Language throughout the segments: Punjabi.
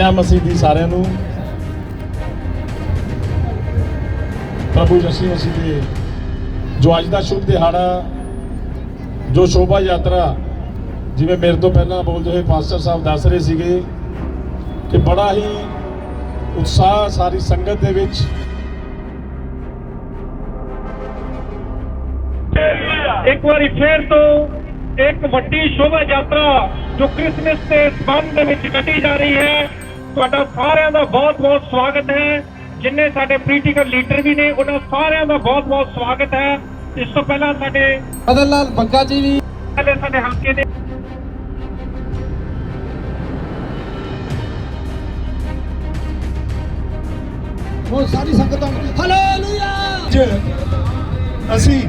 ਜੈ ਮਸੀਹ ਦੀ ਸਾਰਿਆਂ ਨੂੰ। ਪ੍ਰਭੂ ਯਿਸੂ ਮਸੀਹ ਦੇ ਜੋ ਅੱਜ ਦਾ ਸ਼ੁਭ ਦਿਹਾੜਾ, ਜੋ ਸ਼ੋਭਾ ਯਾਤਰਾ, ਜਿਵੇਂ ਮੇਰੇ ਤੋਂ ਪਹਿਲਾਂ ਬੋਲਦੇ ਹੋਏ ਪਾਸਟਰ ਸਾਹਿਬ ਦੱਸ ਰਹੇ ਸੀਗੇ ਕਿ ਬੜਾ ਹੀ ਉਤਸ਼ਾਹ ਸਾਰੀ ਸੰਗਤ ਦੇ ਵਿੱਚ। ਇੱਕ ਵਾਰੀ ਫੇਰ ਤੋਂ ਇੱਕ ਵੱਡੀ ਸ਼ੋਭਾ ਯਾਤਰਾ ਜੋ ਕ੍ਰਿਸਮਸ ਦੇ ਸੰਬੰਧ ਦੇ ਵਿੱਚ ਕੱਢੀ ਜਾ ਰਹੀ ਹੈ। ਤੁਹਾਡਾ ਸਾਰਿਆਂ ਦਾ ਬਹੁਤ-ਬਹੁਤ ਸਵਾਗਤ ਹੈ। ਜਿੰਨੇ ਸਾਡੇ ਪੋਲੀਟੀਕਲ ਲੀਡਰ ਵੀ ਨੇ ਉਹਨਾਂ ਸਾਰਿਆਂ ਦਾ ਬਹੁਤ-ਬਹੁਤ ਸਵਾਗਤ ਹੈ। ਇਸ ਤੋਂ ਪਹਿਲਾਂ ਸਾਡੇ ਮਦਨ ਲਾਲ ਬੱਗਾ ਜੀ ਵੀ ਪਹਿਲੇ ਸਾਡੇ ਹਲਕੇ ਦੇ ਉਹ ਸਾਰੀ ਸੰਗਤਾਂ ਹਾਲੇਲੂਇਆ ਅੱਜ ਅਸੀਂ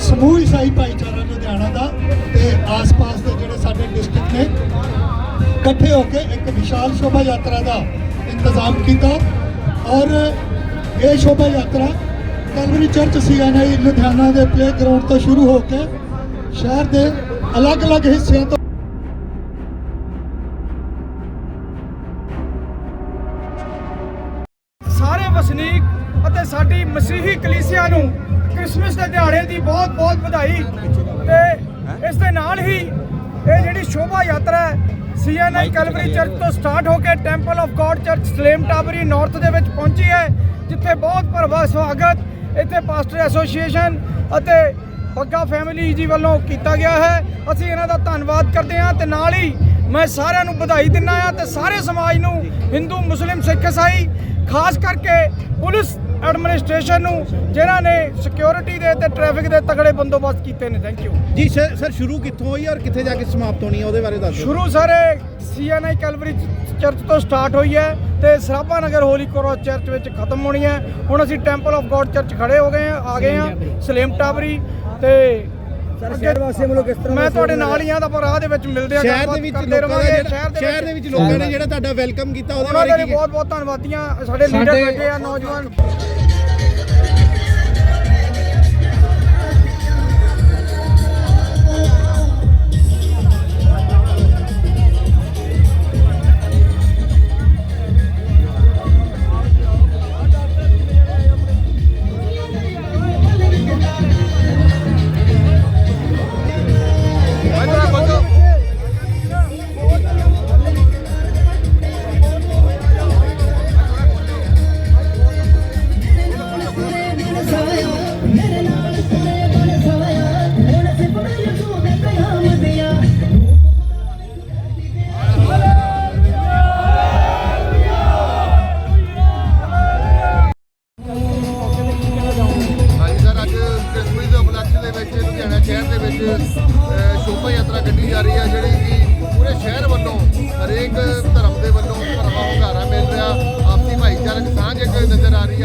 ਸਮੂਹ ਈਸਾਈ ਭਾਈਚਾਰਾ ਲੁਧਿਆਣਾ ਦਾ ਤੇ ਆਸ-ਪਾਸ ਦੇ ਜਿਹੜੇ ਸਾਡੇ ਡਿਸਟ੍ਰਿਕਟ ਨੇ ਇਕੱਠੇ ਹੋ ਕੇ ਇੱਕ ਵਿਸ਼ਾਲ ਸ਼ੋਭਾ ਯਾਤਰਾ ਦਾ ਇੰਤਜ਼ਾਮ ਕੀਤਾ ਔਰ ਇਹ ਸ਼ੋਭਾ ਯਾਤਰਾ ਕੈਲਵਰੀ ਚਰਚ ਸੀਐਨਆਈ ਲੁਧਿਆਣਾ ਦੇ ਪਲੇ ਗਰਾਊਂਡ ਤੋਂ ਸ਼ੁਰੂ ਹੋ ਕੇ ਸ਼ਹਿਰ ਦੇ ਅਲੱਗ-ਅਲੱਗ ਹਿੱਸਿਆਂ ਤੋਂ ਸਾਰੇ ਵਸਨੀਕ ਅਤੇ ਸਾਡੀ ਮਸੀਹੀ ਕਲੀਸਿਆ ਨੂੰ ਕ੍ਰਿਸਮਸ ਦੇ ਦਿਹਾੜੇ ਦੀ ਬਹੁਤ-ਬਹੁਤ ਵਧਾਈ ਤੇ ਇਸ ਦੇ ਨਾਲ ਹੀ ਇਹ ਜਿਹੜੀ ਸ਼ੋਭਾ ਯਾਤਰਾ ਹੈ ਸੀਐਨਆਈ ਕੈਲਵਰੀ ਚਰਚ ਤੋਂ ਸਟਾਰਟ ਹੋ ਕੇ temple of God church Salem Tabri north ਦੇ ਵਿੱਚ ਪਹੁੰਚੀ ਹੈ ਜਿੱਥੇ ਬਹੁਤ ਭਰਵਾ ਸਵਾਗਤ ਇੱਥੇ ਪਾਸਟਰ ਐਸੋਸੀਏਸ਼ਨ ਅਤੇ ਬੱਗਾ ਫੈਮਿਲੀ ਜੀ ਵੱਲੋਂ ਕੀਤਾ ਗਿਆ ਹੈ। ਅਸੀਂ ਇਹਨਾਂ ਦਾ ਧੰਨਵਾਦ ਕਰਦੇ ਹਾਂ ਤੇ ਨਾਲ ਹੀ ਮੈਂ ਸਾਰਿਆਂ ਨੂੰ ਵਧਾਈ ਦਿੰਦਾ ਹਾਂ ਤੇ ਸਾਰੇ ਸਮਾਜ ਨੂੰ ਹਿੰਦੂ ਮੁਸਲਿਮ ਸਿੱਖ ਈਸਾਈ ਖਾਸ ਕਰਕੇ ਪੁਲਿਸ ਐਡਮਿਨਿਸਟ੍ਰੇਸ਼ਨ ਨੂੰ ਜਿਨ੍ਹਾਂ ਨੇ ਸਿਕਿਉਰਿਟੀ ਦੇ ਤੇ ਟ੍ਰੈਫਿਕ ਦੇ ਤਗੜੇ ਬੰਦੋਬਸਤ ਕੀਤੇ ਨੇ। Thank you ji sir sir ਸ਼ੁਰੂ ਕਿੱਥੋਂ ਹੋਈ ਔਰ ਕਿੱਥੇ ਜਾ ਕੇ ਸਮਾਪਤ ਹੋਣੀ ਹੈ? ਉਹਦੇ ਬਾਰੇ ਦੱਸ ਸ਼ੁਰੂ ਸਾਰੇ ਸੀਐਨਆਈ ਕੈਲਵਰੀ ਚਰਚ ਤੋਂ ਸਟਾਰਟ ਹੋਈ ਹੈ ਤੇ Sarabha Nagar holy cross church ਵਿੱਚ ਖਤਮ ਹੋਣੀ ਹੈ। ਹੁਣ ਅਸੀਂ ਟੈਂਪਲ ਆਫ ਗੋਡ ਚਰਚ ਖੜੇ ਹੋ ਗਏ ਹਾਂ ਆ ਗਏ ਹਾਂ ਸਲੇਮ ਟਾਬਰੀ ਤੇ ਸ਼ਹਿਰ ਵਾਸੀਆਂ ਵੱਲੋਂ ਕਿਸ ਤਰ੍ਹਾਂ ਮੈਂ ਤੁਹਾਡੇ ਨਾਲ ਹੀ ਆ ਤਾਂ ਆਪਾਂ ਰਾਹ ਦੇ ਵਿੱਚ ਮਿਲਦੇ ਆ ਸ਼ਹਿਰ ਦੇ ਵਿੱਚ ਲੋਕਾਂ ਜਿਹੜਾ ਸ਼ਹਿਰ ਦੇ ਵਿੱਚ ਲੋਕਾਂ ਨੇ ਜਿਹੜਾ ਤੁਹਾਡਾ ਵੈਲਕਮ ਕੀਤਾ ਉਹਦੇ ਉਹਨਾਂ ਬਾਰੇ ਬਹੁਤ ਬਹੁਤ ਧੰਨਵਾਦੀਆਂ ਸਾਡੇ ਲੀਡਰ ਬੈਠੇ ਆ ਨੌਜਵਾਨ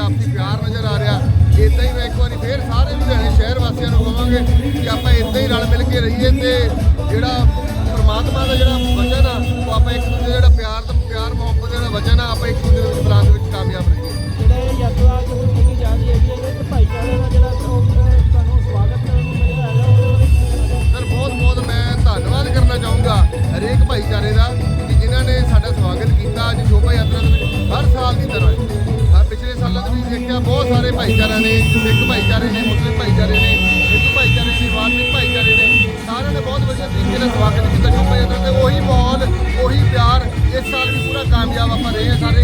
ਆਪਸੀ ਪਿਆਰ ਨਜ਼ਰ ਆ ਰਿਹਾ। ਇਦਾਂ ਹੀ ਮੈਂ ਇੱਕ ਵਾਰੀ ਫੇਰ ਸਾਰੇ ਲੁਧਿਆਣੇ ਸ਼ਹਿਰ ਵਾਸੀਆਂ ਨੂੰ ਕਹਾਂਗੇ ਕਿ ਆਪਾਂ ਇਦਾਂ ਹੀ ਰਲ ਮਿਲ ਕੇ ਰਹੀਏ ਤੇ ਜਿਹੜਾ ਪ੍ਰਮਾਤਮਾ ਦਾ ਜਿਹੜਾ ਵਚਨ ਆ ਉਹ ਆਪਾਂ ਇੱਕ ਦੂਜੇ ਦਾ ਜਿਹੜਾ ਪਿਆਰ ਤੇ ਪਿਆਰ ਮੁਹੱਬਤ ਦਾ ਜਿਹੜਾ ਵਚਨ ਆ ਆਪਾਂ ਇੱਕ ਦੂਜੇ ਦੇ ਬੁਲਾਉਣ ਦੇ ਵਿੱਚ ਕਾਮਯਾਬ ਰਹੀਏ। ਜਿਹੜੇ ਯਾਤਰਾ ਜੋ ਕੀਤੀ ਜਾ ਰਹੀ ਹੈ ਇਹਦੇ ਭਾਈਚਾਰੇ ਦਾ ਜਿਹੜਾ ਤੁਹਾਨੂੰ ਸਵਾਗਤ ਕਰਨ ਨੂੰ ਮਿਲਿਆ ਹੈਗਾ। ਸਰ ਬਹੁਤ ਬਹੁਤ ਮੈਂ ਧੰਨਵਾਦ ਕਰਨਾ ਚਾਹੂੰਗਾ ਹਰੇਕ ਭਾਈਚਾਰੇ ਦਾ ਕਿ ਜਿਨ੍ਹਾਂ ਨੇ ਸਾਡਾ ਸਵਾਗਤ ਕੀਤਾ ਅੱਜ ਸ਼ੋਭਾ ਯਾਤਰਾ ਦੇ ਵਿੱਚ ਹਰ ਸਾਲ ਦੀ ਤਰ੍ਹਾਂ ਸਾਰੇ ਭਾਈਚਾਰਿਆਂ ਨੇ ਸਿੱਖ ਭਾਈਚਾਰੇ ਨੇ ਮੁਸਲਿਮ ਭਾਈਚਾਰੇ ਨੇ ਹਿੰਦੂ ਭਾਈਚਾਰੇ ਨੇ ਵਾਰਨਿਕ ਭਾਈਚਾਰੇ ਨੇ। ਸਾਰਿਆਂ ਨੇ ਬਹੁਤ ਵਧੀਆ ਤਰੀਕੇ ਨਾਲ ਸਵਾਗਤ ਕੀਤਾ। ਸ਼ੋਭਾ ਯਾਤਰਾ ਤੇ ਉਹੀ ਮਾਹੌਲ, ਉਹੀ ਪਿਆਰ, ਇਸ ਸਾਲ ਵੀ ਪੂਰਾ ਕਾਮਯਾਬ ਆਪਾਂ ਰਹੇ ਹਾਂ। ਸਾਰੇ